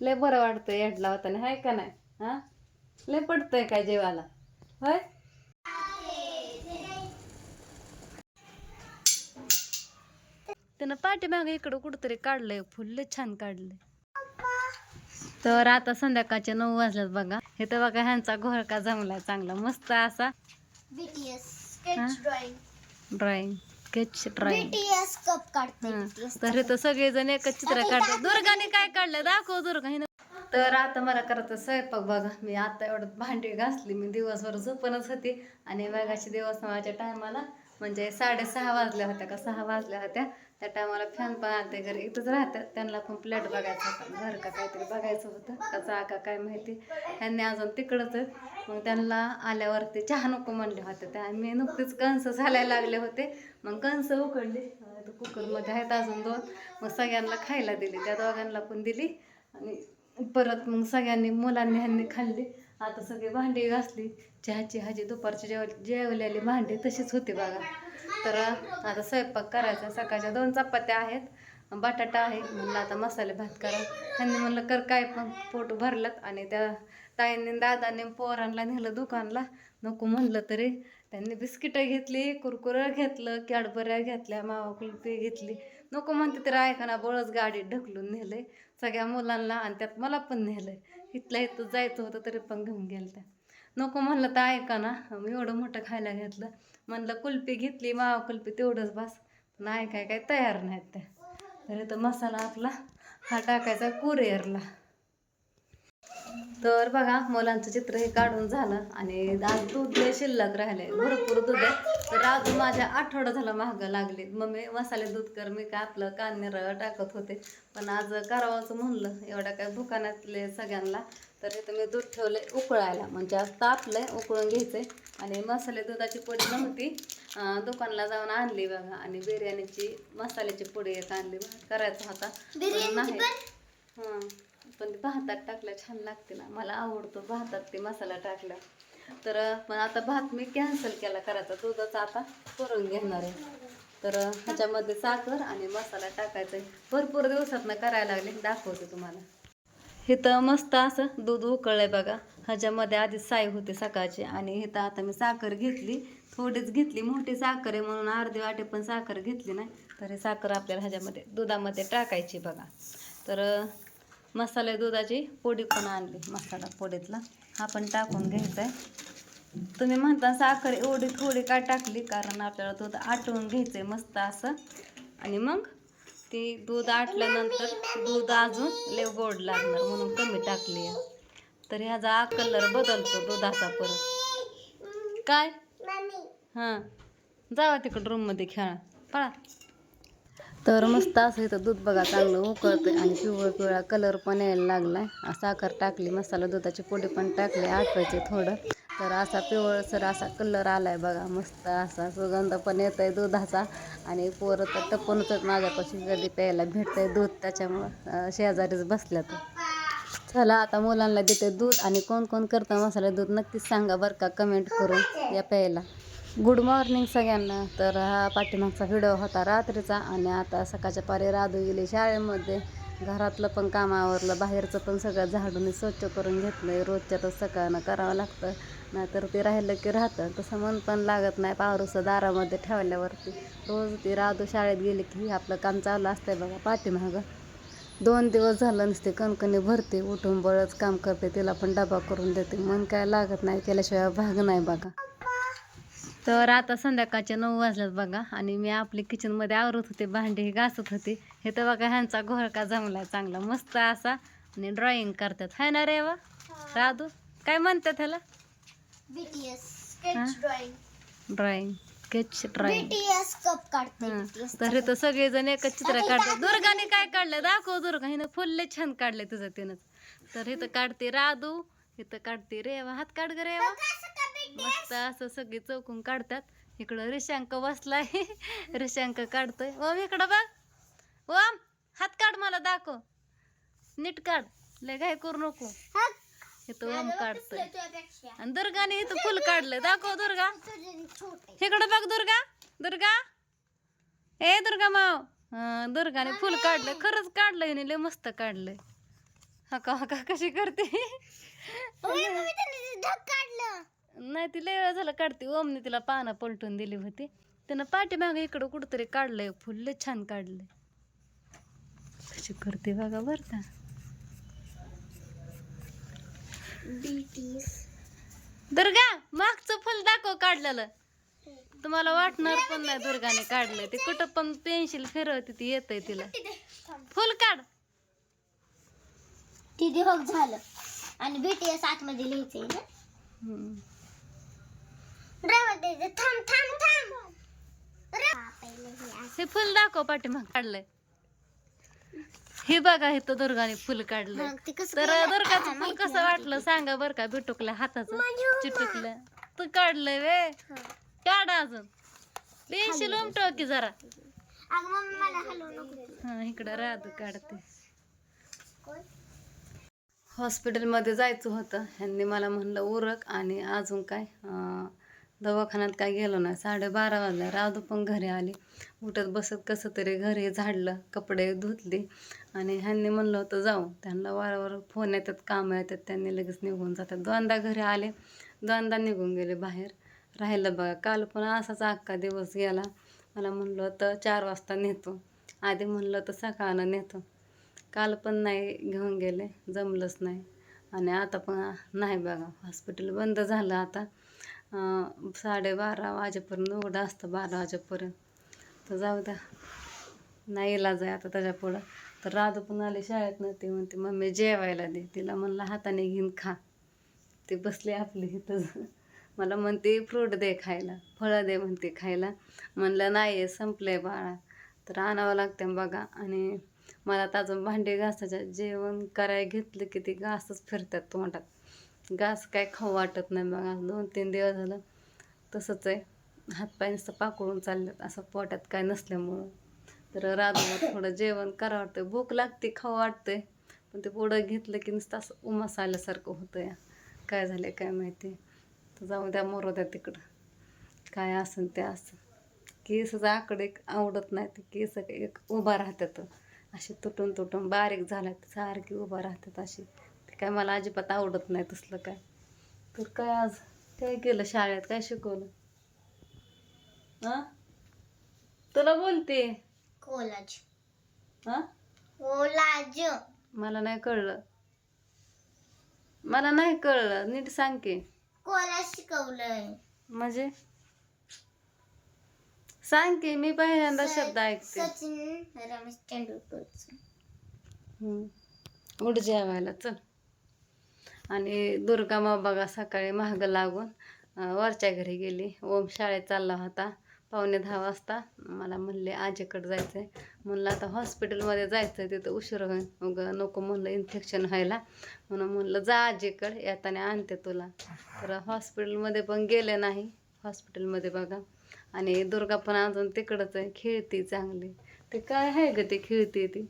लय बरं वाटतंय याड लावताना हाय का नाही? हा? लय पडतंय काय जेवायला? होय? त्यानं पाठीमागे इकडं कुठंतरी काढलंय फुल लय छान काढलंय. तर आता संध्याकाळचे नऊ वाजल्यात बघा. हे तर बघा ह्यांचा घोळका जमलाय चांगला. मस्त असा. बीटीएस हा? Sketch drawing drawing sketch drawing BTS cup काढते हं. BTS तर इथं सगळेजण एकच चित्र काढतात. दुर्गाने काय काढलं? दाखव दुर्गा हिनं तर आता मला करायचं स्वयंपाक बघा. मी आता एवढं भांडी घासली. मी दिवसभर झोपणच होती. आणि मगाशी दिवस माझ्या टायमाला म्हणजे साडेसहा वाजल्या होत्या का? सहा वाजल्या होत्या. त्या टायमाला फॅन पण आणते घरी. इथंच राहतात. त्यांना पण फ्लॅट बघायचा होता. घर का काहीतरी बघायचं होतं. का जागा काय माहिती? ह्यांनी अजून तिकडंच मग त्यांना आल्यावरती चहा नको म्हणले होते. त्या मी नुकतीच कंस झालायला लागले होते. मग कंस उकडली. कुकरमध्ये आहेत अजून दोन. मग सगळ्यांना खायला दिली. त्या दोघांना पण दिली. आणि परत मग सगळ्यांनी मुलांनी ह्यांनी खाल्ली. आता सगळी भांडी घासली. चहाची हाजी दुपारची जेव जेवलेली भांडी तशीच होती बघा. तर आता स्वयंपाक करायचा. सकाळच्या दोन चपात्या आहेत. बटाटा आहे. म्हणलं आता मसाले भात करा. त्यांनी म्हणलं कर काय पण. पोट भरलं आणि त्या ताईंनी दादाने पोरांना नेलं दुकानला नको म्हणलं तरी त्यांनी बिस्किटं घेतली कुरकुरं घेतलं कॅडबऱ्या घेतल्या मावा कुल्फी घेतली. नको म्हणते तरी ऐकाना बळच गाडीत ढकलून नेलंय. सगळ्या मुलांना आणि त्यात मला पण नेलं इथल्या इथं जायचं होतं तरी पण घेऊन गेलं त्या नको म्हणलं तर ऐका ना एवढं मोठं खायला घेतलं. म्हणलं कुल्फी घेतली मावा कुल्फी तेवढंच बस. पण ऐकाय काय तयार नाहीत त्या. तर इथं मसाला आपला हा टाकायचा कुरिअरला. तर बघा मुलांचं चित्र हे काढून झालं आणि आज दूध लय शिल्लक राहिले भरपूर दूध आहे. तर आज माझ्या आठवडा झाला महाग लागले. मम्मी मसाले दूध कर मी काय आपलं कान्हेर टाकत होते. पण आज करावाचं म्हणलं एवढ्या काय दुकानातले सगळ्यांना. तर इथं मी दूध ठेवले उकळायला. म्हणजे आज तापलंय उकळून घ्यायचंय. आणि मसाले दुधाची पोडी नव्हती दुकानला जाऊन आणली बघा. आणि बिर्याणीची मसाल्याची पोडी एक आणली. करायचा होता. नाही. हां. पण ते भातात टाकल्या छान लागते ना. मला आवडतो भातात ते मसाला टाकला. तर पण आता भात मी कॅन्सल केला करायचा. दुधाचा आता करून घेणार आहे. तर ह्याच्यामध्ये साखर आणि मसाला टाकायचा भरपूर दिवसात करायला लागले. दाखवते तुम्हाला. इथं मस्त असं दूध उकळलंय बघा. ह्याच्यामध्ये आधी साय होते सकाळची आणि इथं आता मी साखर घेतली. थोडीच घेतली. मोठी साखर आहे म्हणून अर्धी वाटे पण साखर घेतली नाही. तर ही साखर आपल्याला ह्याच्यामध्ये दुधामध्ये टाकायची बघा. तर मसाले दुधाची पोडी पण आणली मसाला पोडीतला हा पण टाकून घ्यायचा आहे तुम्ही म्हणता साखर एवढी थोडी का टाकली? कारण आपल्याला दूध आटवून घ्यायचं आहे मस्त असं. आणि मग ती दूध आटल्यानंतर दूध अजून लय गोड लागणार म्हणून कमी टाकली आहे. तर ह्याचा कलर बदलतो दुधाचा परत. काय? हां. जावा तिकडं रूममध्ये खेळा. पळा. तर मस्त असं इथं दूध बघा चांगलं उकळतं आणि पिवळं पिवळा कलर पण यायला लागला आहे साखर टाकली मसाला दुधाची पोडी पण टाकली आठवायचे थोडं. तर असा पिवळसर असा कलर आला आहे बघा मस्त असा सुगंध पण येत आहे दुधाचा. आणि पोरं तर टपूनच आहेत माझ्यापाशी कधी प्यायला भेटतंय दूध त्याच्यामुळं शेजारीच बसल्या तर चला आता मुलांना देते दूध आणि कोण कोण करतं मसाला दूध नक्कीच सांगा बरं का कमेंट करून या प्यायला. गुड मॉर्निंग सगळ्यांना. तर हा पाठीमागचा व्हिडिओ होता रात्रीचा आणि आता सकाळच्या पारी राधू गेली शाळेमध्ये. घरातलं पण कामावरलं बाहेरचं पण सगळं झाडून स्वच्छ करून घेतलं रोजच्या तर सकाळनं करावं लागतं. नाहीतर ते राहिलं की राहतं. तसं मन पण लागत नाही पावरूचं दारामध्ये ठेवल्यावरती. रोज ती राधू शाळेत गेली की आपलं काम चालू असतंय बघा पाठीमागं. दोन दिवस झालं नसते कणकणी भरते उठून बळच काम करते तिला पण डबा करून देते. मन काय लागत नाही केल्याशिवाय भाग नाही बघा. तर आता संध्याकाळचे नऊ वाजल्यात बघा आणि मी आपली किचनमध्ये आवरत होते भांडी घासत होते. हे तर बघा ह्यांचा घोळका जमलाय चांगला मस्त असा आणि ड्रॉइंग करतात. हाय ना रे वा राधू काय म्हणतात ह्याला? हा? ड्रॉइंग स्केच हं. तर इथं सगळेजण एकच चित्र काढतात. दुर्गाने काय काढलं दाखव दुर्गा हिनं फुल्ले छान काढले तुझं तिनंच. तर इथं काढते राधू इथं काढते रेवा. हात काढ ग रेवा. मस्त असं सगळी चौकून काढतात. इकडं रिशांक बसलाय. रिशांक काढतोय. ओम इकडं बघ. ओम हात काढ मला दाखव. नीट काढ. लय काय करू नको. इथं ओम काढतोय. आणि दुर्गाने इथं फुल काढलं. दाखव दुर्गा. इकडं बघ दुर्गा. दुर्गा. ए दुर्गा माव. दुर्गाने फुल काढलं. खरंच काढलंय हिने. लय मस्त काढलंय. हका हका कशी करते ओय, मम्मी त्याने ते ढग काढलं नाही ती लय वेळ झालं काढते. ओमने तिला पानं पलटून दिली होती. त्यानं पाठीमागे इकडं कुठंतरी काढलंय. फुल लय छान काढलंय. कशी करते बघा बर का. दुर्गा मागचं फुल दाखव काढलेलं. तुम्हाला वाटणार पण नाही दुर्गाने काढलंय. ते कुठं पण पेन्सिल फिरवते ती येतंय तिला. फुल काढ. बघ झालं. आणि बीटीएस आतमध्ये लिहायचंय ना. ड्रायव्हर द्यायचं थांब थांब थांब. रा- हा, हे. हे फुल दाखव पाठीमाग काढलंय. हे बघा इथं दुर्गाने फुल कसं तर? दुर्गाचं हा, फुल कसं वाटलं सांगा बरं का बिटुकल्या हाताचं चिटकलं तू काढलंय वे. हा. काढ अजून. पेन्सिल उमटव की जरा. अगं मम्मी मला हलवू नको. हा इकडं राधू काढते? हॉस्पिटलमध्ये जायचं होतं. ह्यांनी मला म्हणलं उरक आणि अजून काय? दवाखान्यात काय गेलो नाही. साडेबारा वाजल्या राधू पण घरी आली. उठत बसत कसं तरी घरी झाडलं कपडे धुतले आणि ह्यांनी म्हणलं होतं जाऊ. त्यांना वारंवार फोन येतात कामं येतात. त्यांनी लगेच निघून जातात. दोनदा घरी आले. दोनदा निघून गेले बाहेर. राहिलं बघा. काल पण असाच अख्खा दिवस गेला. मला म्हणलं होतं चार वाजता नेतो. आधी म्हणलं होतं सकाळनं नेतो. काल पण नाही घेऊन गेले. जमलंच नाही. आणि आता पण नाही बघा. हॉस्पिटल बंद झालं आता. साडेबारा वाजेपर्यंत उघडं असतं बारा वाजेपर्यंत तर जाऊ द्या नाही इलाज आहे आता त्याच्या पुढं तर राधू पण आली शाळेत नव्हती म्हणते मम्मी जेवायला दे तिला म्हणलं हाताने घेऊन खा ती बसली आपली इथं मला म्हणते फ्रूट दे खायला फळं दे म्हणते खायला म्हणलं नाही संपलंय बाळा तर आणावं लागतं बघा आणि मला तर अजून भांडे घासायच्या जेवण करायला घेतलं की ते घासच फिरतात तोंडात घास काय खाऊ वाटत नाही बघा. दोन तीन दिवस झालं तसंच आहे. हातपाय नुसतं पाकळून चाललेत. असं पोटात काय नसल्यामुळं. तर राधूला थोडं जेवण करा वाटतं भूक लागते खाऊ वाटते पण ते पुढं घेतलं की नुसतं असं उमास आल्यासारखं होतं या काय झालं काय माहिती. तर जाऊ द्या मरू द्या तिकडं. काय असं ते असं केसच आकडे आवडत नाही ते केस एक उभा राहतात. असे तुटून तुटून बारीक झाल्यात. सारखी उभा राहतात अशी. काय मला अजिबात आवडत नाही तसलं काय. तर काय आज? काय केलं शाळेत? काय शिकवलं? हां तुला बोलते. कोलाज. हां कोलाज. मला नाही कळलं. मला नाही कळलं. नीट सांग की. कोलाज शिकवलंय. म्हणजे? सांग की. मी पहिल्यांदा शब्द ऐकते. सचिन रमेश तेंडुलकरचं. हम्म. उठ जेवायला. चल. आणि दुर्गा मा बघा सकाळी महाग लागून वरच्या घरी गेली. ओम शाळेत चालला होता. पावणे दहा वाजता मला म्हणले आजीकडे जायचं आहे म्हणलं आता हॉस्पिटलमध्ये जायचं आहे तिथं उशीर होईल. मग नको म्हणलं इन्फेक्शन व्हायला. म्हणून म्हणलं जा आजीकडे येताना आणते तुला. तर हॉस्पिटलमध्ये पण गेले नाही. हॉस्पिटलमध्ये बघा. आणि दुर्गा पण अजून तिकडंच आहे खेळती चांगली. ते काय आहे ग ते खेळते ती?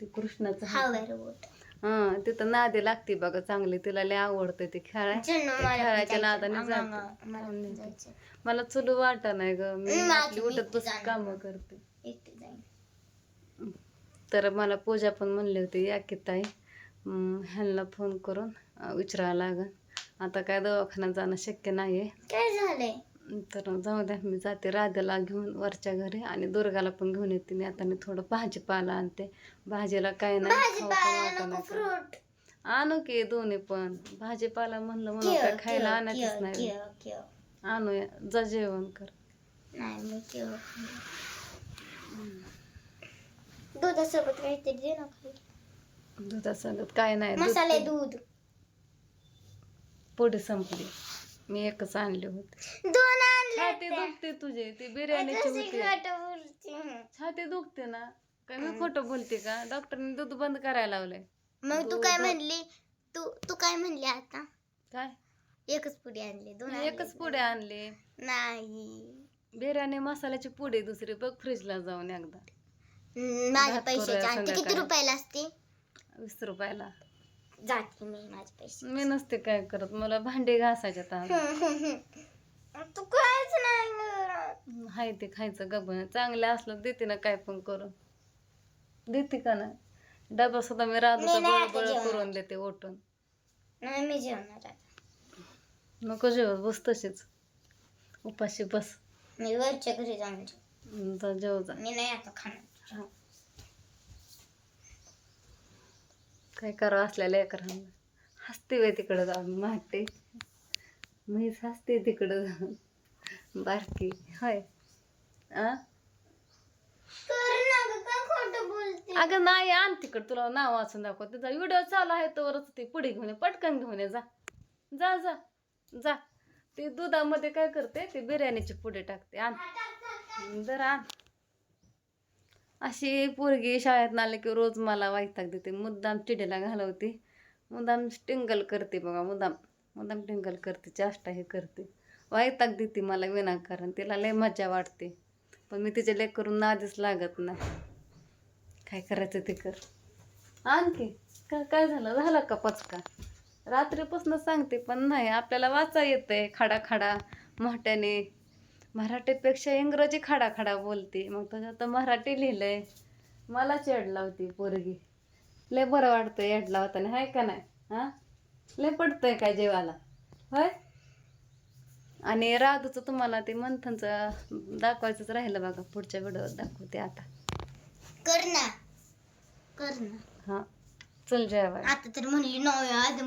ते कृष्णाचं हा रोबोट हं तिथं नादी लागते बघा चांगली तिला लय आवडतं ते खेळाय मला पण खेळायच्या जायचं. नादाने जाते. मला पण जायचं. मला चुलू वाटत नाही ग मी माझी आपली उठत बस. काम करते एकटी जाईन तर मला पूजा पण म्हणली होती या की ताई ह्यांना फोन करून अं, विचारावं लागन आता काय दवाखान्यात जाणं शक्य नाही आहे काय झालंय तर जाऊ द्या मी जाते. राधाला घेऊन वरच्या घरी आणि दुर्गाला पण घेऊन येते. मी आता मी थोडं भाजीपाला आणते. भाजीला काय नाही आणू की दोन्ही पण. भाजीपाला म्हणलं म्हणून काय खायला आणायचंच नाही. आणूया जा जेवण कर. दुधासोबत काहीतरी दे ना खायला. दुधासंगत काय नाही मसाले दूध. पुढे संपली. मी एकच आणले होते. दोन आणले छाती दुखते तुझे ती बिर्याणीची होती. छाती दुखते ना. काय मी खोटं बोलते का? डॉक्टरने दूध बंद करायला लावलंय. मग तू काय म्हणली? तू तू काय म्हणली आता? काय? एकच पुडी आणली दोन. एकच पुढे आणले. नाही. बिर्याणी मसाल्याची पुढे दुसरी बघ फ्रीजला जाऊन एकदा. माझ्या पैशाची किती. रुपयाला असते? वीस रुपयाला. जाते मी माझे पैसे मी नसते काय करत मला भांडे घासायचे आता तू कायच नाही करत. हाय ते खायचं गबन चांगलं असलं देते ना काय पण करून. देते का नाही डबा सुद्धा मी राधूचा मी नाही जेवणार. करून देते ओटून. नाही मी जेवणार आता. नको जेवत बस तशीच. उपाशी बस. मी वरच्या घरी जाऊन जेव हम्म, जा जेव जा. मी नाही आता खाणार. हा. काय करावं असलेल्या लेकरांना. हसते वे तिकडं जाऊन मागते. मीच हसते तिकडं जाऊन. बारकी होय. आ? अगं नाही आण तिकड तुला नाव वाचून दाखव तिचा व्हिडिओ चालू आहे तोवरच ती पुढे घेऊन ये पटकन घेऊन ये जा. जा जा जा. ती दुधामध्ये काय करते ती बिर्याणीची पुढे टाकते. आण. जर आण. अशी पोरगी शाळेत आले की रोज मला वैताग देते. मुद्दाम चिडीला घालवते. मुद्दाम टिंगल करते बघा मुद्दाम. मुद्दाम टिंगल करते चाष्टा हे करते. वैताग देते मला विनाकारण. तिला लय मजा वाटते. पण मी तिच्या लेख करून नादीच लागत नाही. काय करायचं ते कर. आणखी का काय झालं? झाला का पचका? रात्रीपासून सांगते पण नाही. आपल्याला वाचा येतंय खडा खडा मोठ्याने. मराठीपेक्षा इंग्रजी खडा खडा बोलते. मग तर मराठी लिहिलंय. मला चेड लावती पोरगी. लय बरं वाटतं येड लावताना हाय का नाही? हां? लय पडतंय काय जेवायला होय? आणि राधूचं तुम्हाला ते मंथनचं दाखवायचंच राहिलं बघा. पुढच्या व्हिडिओत दाखवते आता. कर ना. कर ना. हां. चल जेवाय आता तर म्हणली नव्या आधी